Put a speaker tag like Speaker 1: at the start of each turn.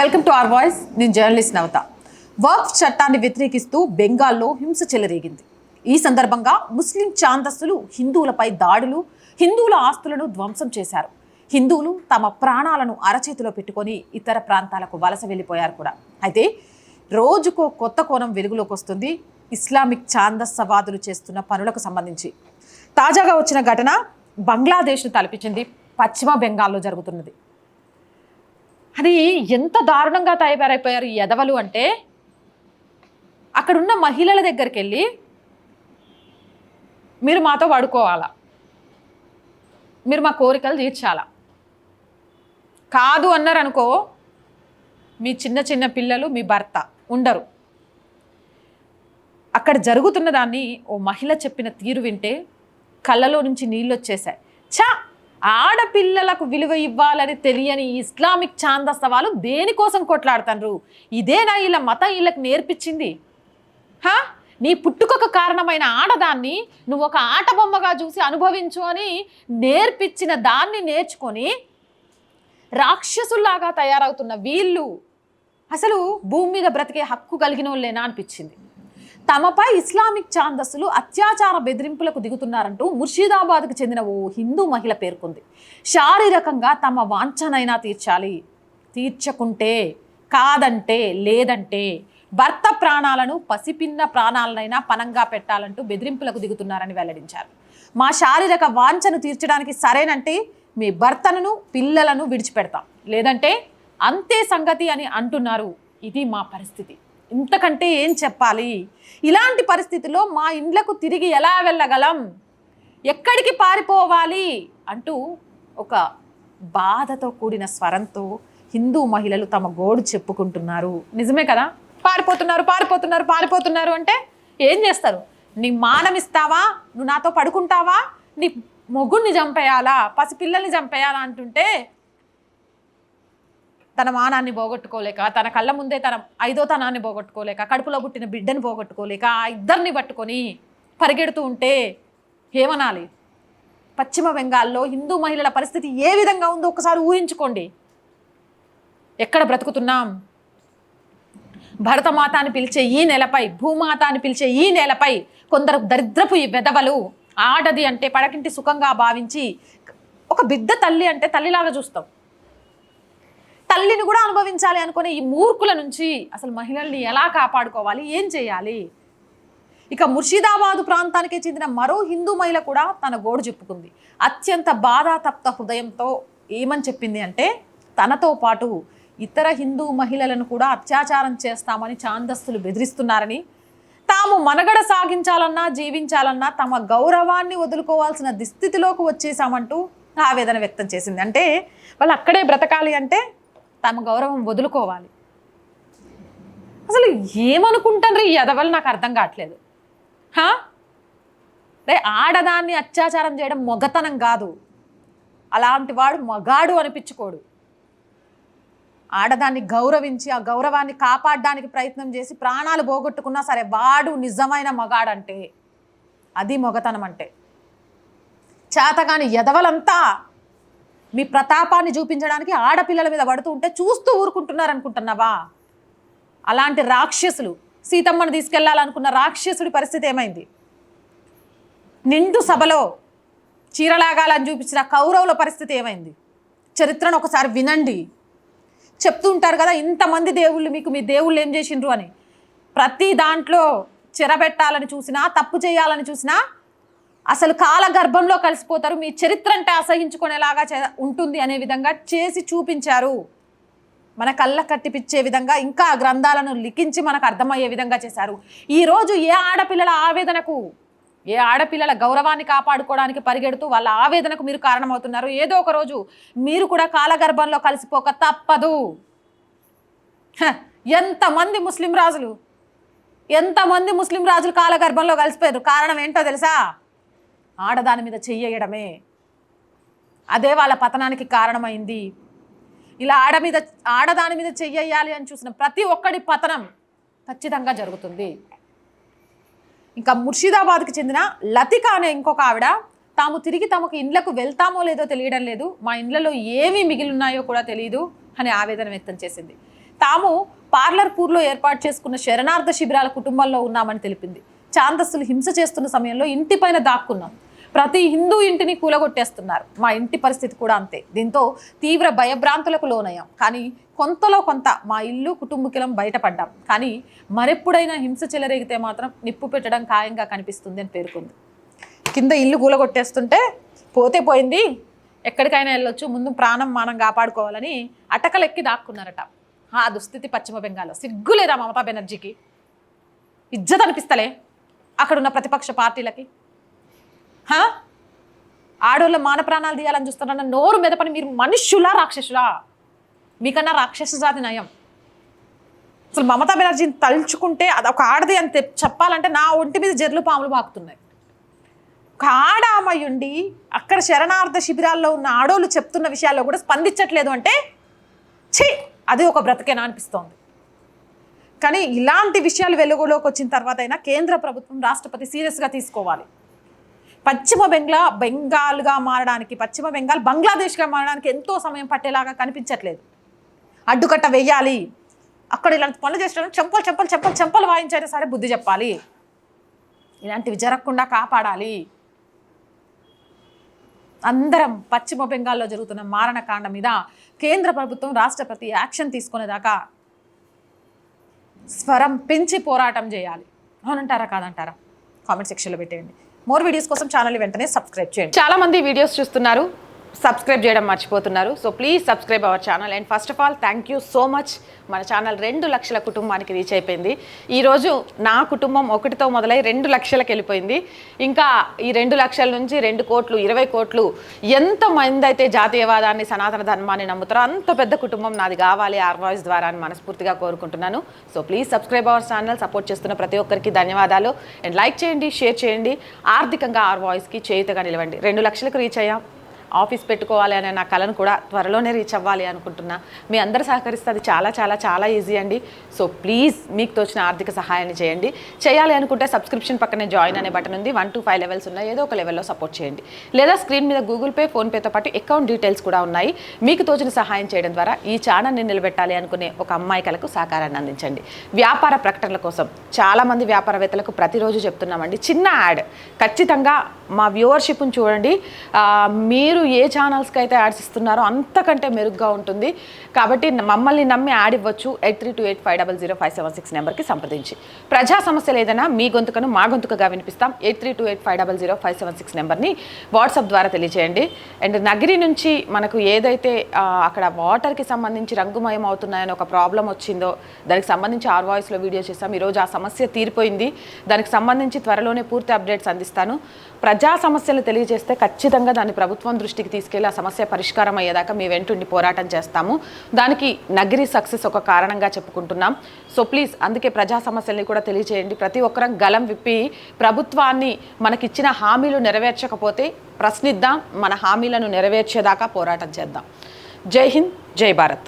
Speaker 1: Welcome to our voice. నేను journalist Navata. వక్ఫ్ చట్టాన్ని వ్యతిరేకిస్తూ బెంగాల్లో హింస చెలరేగింది. ఈ సందర్భంగా ముస్లిం ఛాందస్సులు హిందువులపై దాడులు హిందువుల ఆస్తులను ధ్వంసం చేశారు. హిందువులు తమ ప్రాణాలను అరచేతిలో పెట్టుకొని ఇతర ప్రాంతాలకు వలస వెళ్ళిపోయారు కూడా. అయితే రోజుకో కొత్త కోణం వెలుగులోకి వస్తుంది ఇస్లామిక్ ఛాందస్సవాదులు చేస్తున్న పనులకు సంబంధించి. తాజాగా వచ్చిన ఘటన బంగ్లాదేశ్ను తలపించింది పశ్చిమ బెంగాల్లో జరుగుతున్నది. అది ఎంత దారుణంగా తయారైపోయారు ఈ ఎదవలు అంటే? అక్కడున్న మహిళల దగ్గరికి వెళ్ళి మీరు మాతో పడుకోవాలా? మీరు మా కోరికలు తీర్చాలా? కాదు అన్నారు అనుకో మీ చిన్న చిన్న పిల్లలు మీ భర్త ఉండరు. అక్కడ జరుగుతున్న దాన్ని ఓ మహిళ చెప్పిన తీరు వింటే కళ్ళలో నుంచి నీళ్ళు వచ్చేసాయి. చా ఆడపిల్లలకు విలువ ఇవ్వాలని తెలియని ఇస్లామిక్ ఇస్లామిక్ ఛాందస్తవాలు దేనికోసం కొట్లాడుతారు ఇదేనా వీళ్ళ మతం వీళ్ళకి నేర్పించింది? హా? నీ పుట్టుకొక కారణమైన ఆడదాన్ని నువ్వు ఒక ఆట బొమ్మగా చూసి అనుభవించు అని నేర్పించిన దాన్ని నేర్చుకొని రాక్షసుల్లాగా తయారవుతున్న వీళ్ళు. అసలు భూమి మీద బ్రతికే హక్కు కలిగిన వాళ్ళేనా అనిపించింది. తమపై ఇస్లామిక్ ఛాందస్సులు అత్యాచార బెదిరింపులకు దిగుతున్నారంటూ ముర్షిదాబాద్కు చెందిన ఓ హిందూ మహిళ పేర్కొంది. శారీరకంగా తమ వాంఛనైనా తీర్చాలి. తీర్చకుంటే కాదంటే లేదంటే భర్త ప్రాణాలను పసిపిన్న ప్రాణాలనైనా పనంగా పెట్టాలంటూ బెదిరింపులకు దిగుతున్నారని వెల్లడించారు. మా శారీరక వాంఛను తీర్చడానికి సరేనంటే మీ భర్తను పిల్లలను విడిచిపెడతాం. లేదంటే అంతే సంగతి అని అంటున్నారు. ఇది మా పరిస్థితి. ఇంతకంటే ఏం చెప్పాలి? ఇలాంటి పరిస్థితిలో మా ఇండ్లకు తిరిగి ఎలా వెళ్ళగలం? ఎక్కడికి పారిపోవాలి? అంటూ ఒక బాధతో కూడిన స్వరంతో హిందూ మహిళలు తమ గోడు చెప్పుకుంటున్నారు. నిజమే కదా? పారిపోతున్నారు పారిపోతున్నారు పారిపోతున్నారు అంటే ఏం చేస్తారు? నీ మానం ఇస్తావా నువ్వు నాతో పడుకుంటావా? నీ మొగుడిని చంపేయాలా? పసిపిల్లల్ని చంపేయాలా అంటుంటే తన మానాన్ని పోగొట్టుకోలేక తన కళ్ళ ముందే తన ఐదో తనాన్ని పోగొట్టుకోలేక కడుపులో పుట్టిన బిడ్డని పోగొట్టుకోలేక ఆ ఇద్దరిని పట్టుకొని పరిగెడుతూ ఉంటే ఏమనాలి? పశ్చిమ బెంగాల్లో హిందూ మహిళల పరిస్థితి ఏ విధంగా ఉందో ఒకసారి ఊహించుకోండి. ఎక్కడ బ్రతుకుతున్నాం? భరతమాత అని పిలిచే ఈ నెలపై భూమాత అని పిలిచే ఈ నేలపై కొందరు దరిద్రపు ఈ వెధవలు ఆడది అంటే పడకింటి సుఖంగా భావించి ఒక బిడ్డ తల్లి అంటే తల్లిలాగా చూస్తాం. తల్లిని కూడా అనుభవించాలి అనుకునే ఈ మూర్ఖుల నుంచి అసలు మహిళల్ని ఎలా కాపాడుకోవాలి? ఏం చేయాలి? ఇక ముర్షిదాబాదు ప్రాంతానికి చెందిన మరో హిందూ మహిళ కూడా తన గోడు చెప్పుకుంది. అత్యంత బాధాతప్త హృదయంతో ఏమని చెప్పింది అంటే తనతో పాటు ఇతర హిందూ మహిళలను కూడా అత్యాచారం చేస్తామని చాందస్తులు బెదిరిస్తున్నారని తాము మనగడ సాగించాలన్నా జీవించాలన్నా తమ గౌరవాన్ని వదులుకోవాల్సిన దుస్థితిలోకి వచ్చేసామంటూ ఆవేదన వ్యక్తం చేసింది. అంటే వాళ్ళు అక్కడే బ్రతకాలి అంటే తమ గౌరవం వదులుకోవాలి. అసలు ఏమనుకుంటారు ఈ ఎదవలు నాకు అర్థం కావట్లేదు. రే ఆడదాన్ని అత్యాచారం చేయడం మొగతనం కాదు. అలాంటి వాడు మగాడు అనిపించుకోడు. ఆడదాన్ని గౌరవించి ఆ గౌరవాన్ని కాపాడడానికి ప్రయత్నం చేసి ప్రాణాలు పోగొట్టుకున్నా సరే వాడు నిజమైన మగాడంటే అది మొగతనం అంటే చేతగాని ఎదవలంతా మీ ప్రతాపాన్ని చూపించడానికి ఆడపిల్లల మీద పడుతూ ఉంటే చూస్తూ ఊరుకుంటున్నారు అనుకుంటున్నావా అలాంటి రాక్షసులు సీతమ్మను తీసుకెళ్ళాలనుకున్న రాక్షసుడి పరిస్థితి ఏమైంది? నిండు సభలో చీరలాగాలని చూపించిన కౌరవుల పరిస్థితి ఏమైంది? చరిత్రను ఒకసారి వినండి. చెప్తూ ఉంటారు కదా ఇంతమంది దేవుళ్ళు మీకు మీ దేవుళ్ళు ఏం చేసిండ్రు అని. ప్రతి దాంట్లో చెరబెట్టాలని చూసినా తప్పు చేయాలని చూసినా అసలు కాల గర్భంలో కలిసిపోతారు మీ చరిత్ర అంటే అసహించుకునేలాగా చే- ఉంటుంది అనే విధంగా చేసి చూపించారు. మన కళ్ళ కట్టిపిచ్చే విధంగా ఇంకా గ్రంథాలను లిఖించి మనకు అర్థమయ్యే విధంగా చేశారు. ఈరోజు ఏ ఆడపిల్లల ఆవేదనకు ఏ ఆడపిల్లల గౌరవాన్ని కాపాడుకోవడానికి పరిగెడుతూ వాళ్ళ ఆవేదనకు మీరు కారణమవుతున్నారు? ఏదో ఒక రోజు మీరు కూడా కాలగర్భంలో కలిసిపోక తప్పదు. ఎంతమంది ముస్లిం రాజులు ఎంతమంది ముస్లిం రాజులు కాలగర్భంలో కలిసిపోయారు? కారణం ఏంటో తెలుసా? ఆడదాని మీద చెయ్యడమే. అదే వాళ్ళ పతనానికి కారణమైంది. ఇలా ఆడ మీద ఆడదాని మీద చెయ్యాలి అని చూసిన ప్రతి ఒక్కడి పతనం ఖచ్చితంగా జరుగుతుంది. ఇంకా ముర్షిదాబాద్కి చెందిన లతిక అనే ఇంకొక ఆవిడ తాము తిరిగి తమకు ఇండ్లకు వెళ్తామో లేదో తెలియడం లేదు. మా ఇండ్లలో ఏమీ మిగిలి ఉన్నాయో కూడా తెలియదు అని ఆవేదన వ్యక్తం చేసింది. తాము పార్లర్పూర్లో ఏర్పాటు చేసుకున్న శరణార్థ శిబిరాల కుటుంబంలో ఉన్నామని తెలిపింది. చాందస్సులు హింస చేస్తున్న సమయంలో ఇంటిపైన దాక్కున్నాం. ప్రతి హిందూ ఇంటిని కూలగొట్టేస్తున్నారు. మా ఇంటి పరిస్థితి కూడా అంతే. దీంతో తీవ్ర భయభ్రాంతులకు లోనయ్యాం. కానీ కొంతలో కొంత మా ఇల్లు కుటుంబకిలం బయటపడ్డాం. కానీ మరెప్పుడైనా హింస చెలరేగితే మాత్రం నిప్పు పెట్టడం ఖాయంగా కనిపిస్తుంది అని పేర్కొంది. కింద ఇల్లు కూలగొట్టేస్తుంటే పోతే పోయింది. ఎక్కడికైనా వెళ్ళొచ్చు. ముందు ప్రాణం మానం కాపాడుకోవాలని అటకలెక్కి దాక్కున్నారట. ఆ దుస్థితి పశ్చిమ బెంగాల్లో. సిగ్గులేదా మమతా బెనర్జీకి? ఇజ్జత్ అనిపిస్తలే అక్కడున్న ప్రతిపక్ష పార్టీలకి? హా? ఆడోళ్ళ మాన ప్రాణాలు తీయాలని చూస్తున్నారన్న నోరు మీద పని మీరు మనుష్యులా రాక్షసులా? మీకన్నా రాక్షస జాతి నయం. అసలు మమతా బెనర్జీని తలుచుకుంటే అది ఒక ఆడది అని చెప్పాలంటే నా ఒంటి మీద జర్లు పాములు పాకుతున్నాయి. ఒక ఆడ ఉండి అక్కడ శరణార్థ శిబిరాల్లో ఉన్న ఆడోళ్ళు చెప్తున్న విషయాల్లో కూడా స్పందించట్లేదు అంటే ఛీ! అది ఒక బ్రతికేనా అనిపిస్తోంది. కానీ ఇలాంటి విషయాలు వెలుగులోకి వచ్చిన తర్వాత అయినా కేంద్ర ప్రభుత్వం రాష్ట్రపతి సీరియస్గా తీసుకోవాలి. పశ్చిమ బెంగాల్ బెంగాల్గా మారడానికి పశ్చిమ బెంగాల్ బంగ్లాదేశ్గా మారడానికి ఎంతో సమయం పట్టేలాగా కనిపించట్లేదు. అడ్డుకట్ట వెయ్యాలి. అక్కడ ఇలాంటి పనులు చేసిన చెంపలు చెంపలు చెంపలు చెంపలు వాయించైనా సరే బుద్ధి చెప్పాలి. ఇలాంటివి జరగకుండా కాపాడాలి. అందరం పశ్చిమ బెంగాల్లో జరుగుతున్న మారణకాండ మీద కేంద్ర ప్రభుత్వం రాష్ట్రపతి యాక్షన్ తీసుకునేదాకా స్వరం పెంచి పోరాటం చేయాలి. అవునంటారా కాదంటారా? కామెంట్ సెక్షన్లో పెట్టేయండి. మోర్ వీడియోస్ కోసం ఛానల్ వెంటనే సబ్స్క్రైబ్ చేయండి.
Speaker 2: చాలా మంది వీడియోస్ చూస్తున్నారు. సబ్స్క్రైబ్ చేయడం మర్చిపోతున్నారు. So please subscribe our channel and first of all thank you so much మన ఛానల్ రెండు లక్షల కుటుంబానికి రీచ్ అయిపోయింది. ఈరోజు నా కుటుంబం ఒకటితో మొదలై రెండు లక్షలకు వెళ్ళిపోయింది. ఇంకా ఈ రెండు లక్షల నుంచి రెండు కోట్లు ఇరవై కోట్లు ఎంతమంది అయితే జాతీయవాదాన్ని సనాతన ధర్మాన్ని నమ్ముతారో అంత పెద్ద కుటుంబం నాది కావాలి ఆర్ వాయిస్ ద్వారా అని మనస్ఫూర్తిగా కోరుకుంటున్నాను. So please subscribe our channel support చేస్తున్న ప్రతి ఒక్కరికి ధన్యవాదాలు. అండ్ లైక్ చేయండి షేర్ చేయండి. ఆర్థికంగా ఆర్ వాయిస్కి చేయుతగా నిలవండి. రెండు లక్షలకు రీచ్ అయ్యాం. ఆఫీస్ పెట్టుకోవాలి అనే నా కళను కూడా త్వరలోనే రీచ్ అవ్వాలి అనుకుంటున్నా. మీ అందరు సహకరిస్తే అది చాలా చాలా చాలా ఈజీ అండి. సో ప్లీజ్ మీకు తోచిన ఆర్థిక సహాయాన్ని చేయండి. చేయాలి అనుకుంటే సబ్స్క్రిప్షన్ పక్కనే జాయిన్ అనే బటన్ ఉంది. వన్ టు ఫైవ్ లెవెల్స్ ఉన్నాయి. ఏదో ఒక లెవెల్లో సపోర్ట్ చేయండి. లేదా స్క్రీన్ మీద గూగుల్ పే ఫోన్పేతో పాటు అకౌంట్ డీటెయిల్స్ కూడా ఉన్నాయి. మీకు తోచిన సహాయం చేయడం ద్వారా ఈ ఛానల్ని నిలబెట్టాలి అనుకునే ఒక అమ్మాయి కలకు సహకారాన్ని అందించండి. వ్యాపార ప్రకటనల కోసం చాలామంది వ్యాపారవేత్తలకు ప్రతిరోజు చెప్తున్నామండి. చిన్న యాడ్ ఖచ్చితంగా మా వ్యూవర్షిప్ను చూడండి. మీరు మీరు ఏ ఛానల్స్కి అయితే యాడ్స్ ఇస్తున్నారో అంతకంటే మెరుగ్గా ఉంటుంది. కాబట్టి మమ్మల్ని నమ్మి యాడ్ ఇవ్వచ్చు. Eight three two eight five double zero five seven six నెంబర్కి సంప్రదించి. ప్రజా సమస్యలు ఏదైనా మీ గొంతుకను మా గొంతుకగా వినిపిస్తాం. Eight three two eight five double zero five seven six నెంబర్ని వాట్సాప్ ద్వారా తెలియజేయండి అండ్ నగిరి నుంచి మనకు ఏదైతే అక్కడ వాటర్కి సంబంధించి రంగుమయం అవుతున్నాయని ఒక ప్రాబ్లం వచ్చిందో దానికి సంబంధించి ఆర్ వాయిస్లో వీడియో చేస్తాం ఈరోజు ఆ సమస్య తీరిపోయింది. దానికి సంబంధించి త్వరలోనే పూర్తి అప్డేట్స్ అందిస్తాను. ప్రజా సమస్యలు తెలియజేస్తే ఖచ్చితంగా దాన్ని ప్రభుత్వం దృష్టికి తీసుకెళ్ళి ఆ సమస్య పరిష్కారం అయ్యేదాకా మీ వెంటుండి పోరాటం చేస్తాము. దానికి నగిరి సక్సెస్ ఒక కారణంగా చెప్పుకుంటున్నాం. సో ప్లీజ్ అందుకే ప్రజా సమస్యల్ని కూడా తెలియజేయండి ప్రతి ఒక్కరం గలం విప్పి ప్రభుత్వాన్ని మనకిచ్చిన హామీలు నెరవేర్చకపోతే ప్రశ్నిద్దాం మన హామీలను నెరవేర్చేదాకా పోరాటం చేద్దాం. జై హింద్ జై భారత్.